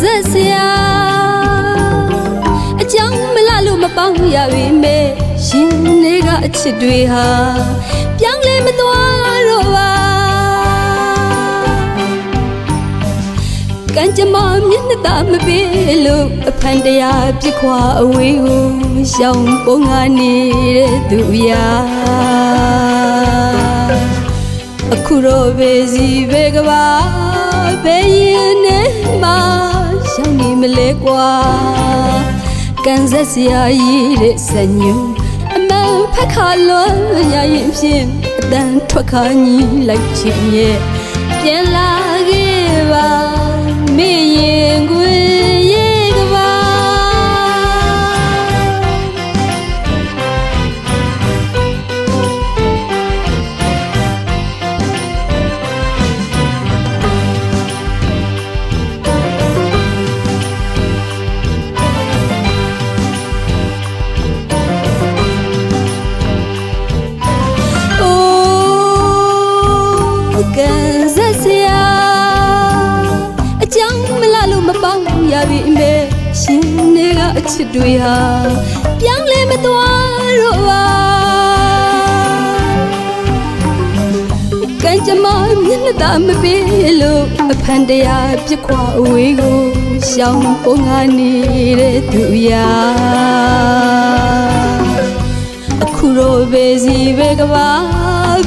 ဆက်ဆရာအကြောင်းမလလို့မပေါင်းရပေမဲ့ရှင်နေကအချစ်တွေဟာပြောင်းလဲမသွားတော့ပါကံကြမ္မာမျက်နှာသာမပေးလို့အဖန်တရားပြစ်ခွာအဝေးကိုရှောင်ပုံငါနေတဲ့သူများအခုတော့ပဲစီပဲကဘာပဲရင်နဲ့မှာ ရှောင်းနေမလဲကွာကန်ဆက်စရာကြီးတဲ့စညုံအမန်ဖက်ခါလွန်ရရင်ဖြင့်အတန်ထွက်ခါညီလိုက်ချင်ရဲ့ပြန်လာခဲ့ပါမေရ ရှင်နေကအချစ်တွေဟာပြောင်းလဲမသွားတော့ပါကံကြမ္မာမျက်နှာသာမပေးလို့အဖန်တရားပြစ်ခွာအဝေးကိုရှောင်းပုံငါနေတဲ့သူရာအခုတော့ဘေစီဘေကဘာ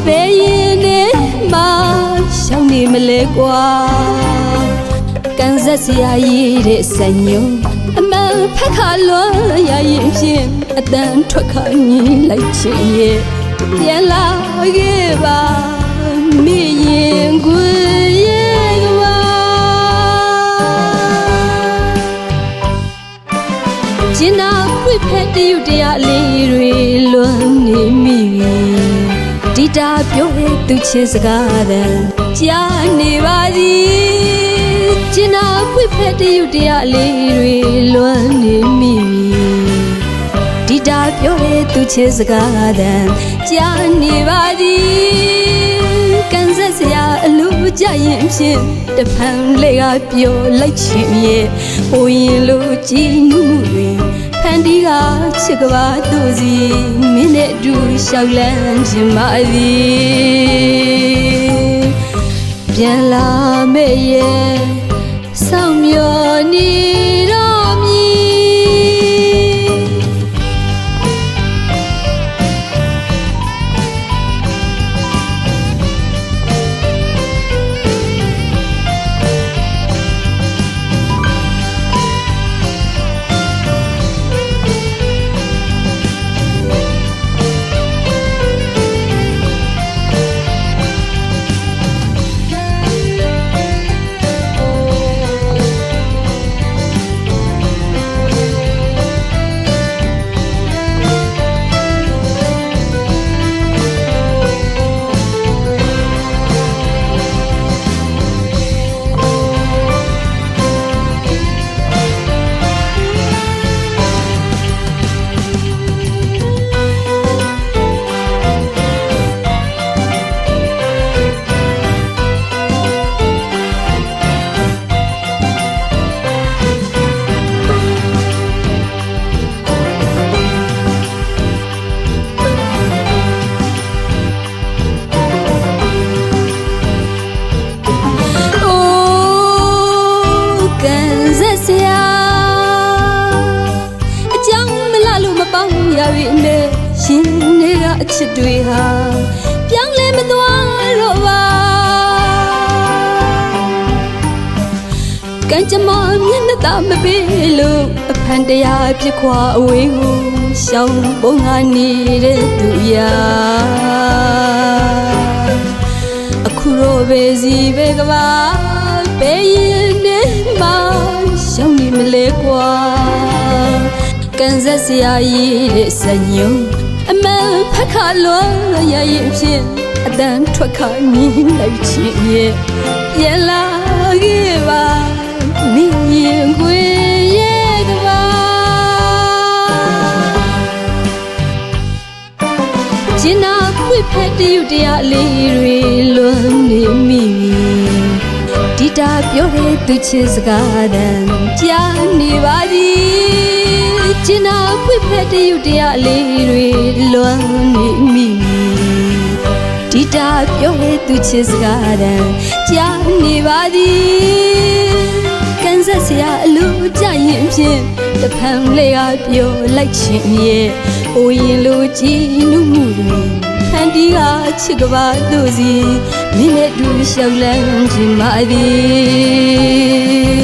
ဘေရင်နဲ့မရှောင်းနေမလဲကွာကန်ဆက်စရာကြီးတဲ့စညုံအမန် ဖက်ခါလွန်ရရင်ဖြင့်အတန်ထွက်ခါညီလိုက်ချင်ရဲ့ပြန်လာခဲ့ပါမိရင်ကွယ်ရဲ့ကဘာကျင်နာဖွင့်ဖက်တယူတရားလေးတွေလွန်နေမိပြီဒီတာပြောတဲ့သူချစ်စကားတန်ကြားနေပါသည် ကျင်နာဖွင့်ဖက်တယူတရားလေးတွေလွန်နေမိပြီဒီတာပြောတဲ့သူချစ်စကားတန်ကြားနေပါသည်ကန်ဆက်စရာအလိုကြရင်ဖြင့်တဖန်လေးကပြောလိုက်ချင်ရဲ့ဟိုရင်လိုကြည်နူးမှုတွေဖန်တီးကချစ်ကဘာသူစီမင်းနဲ့အတူရှောက်လန်းခြင်းပါသည်ပြန်လာမယ့်ရဲ့ ချစ်တွေဟာပြောင်းလဲမသွားတော့ပါကံကြမ္မာမျက်နှာသာမပေးလို့အဖန်တရားပြစ်ခွာအဝေးကိုရှောင်းပုံငါနေတဲ့သူရာအခုတော့ဘေစီဘေကဘာဘေရင်နဲ့မရှောင်းနေမလဲကွာကန်ဆက်စရာကြီးတဲ့စညုံအမန်ဖက် ခါလွန်ရရင်ဖြင့်အတန်ထွက်ခါမြင်လိုက်ချင်ရဲ့ပြန်လာခဲ့ပါမင်းရင်ခွေရဲ့ကဘာကျင်နာဖွင့်ဖက်တယူတရားလေးတွေလွန်နေမိပြီဒီတာပြောတဲ့သူချစ်စကားတန်ကြားနေပါသည် ကျင်နာဖွဝိဖက်တရုတရားလေးတွေလွမ်းနေမိဒီတာပြောရဲ့သူချစ်စကားတန်ကြားနေပါသည်ကန်ဆက်စရာအလိုကြရင်ဖြင့်တဖန်လေးကပြောလိုက်ခြင်းရဲ့အိုရင်လိုကြည်နုမှုတွေဖန်တီးကချစ်ကပါတို့စီမင်းနဲ့တူလျှောက်လန်းခြင်းပါသည်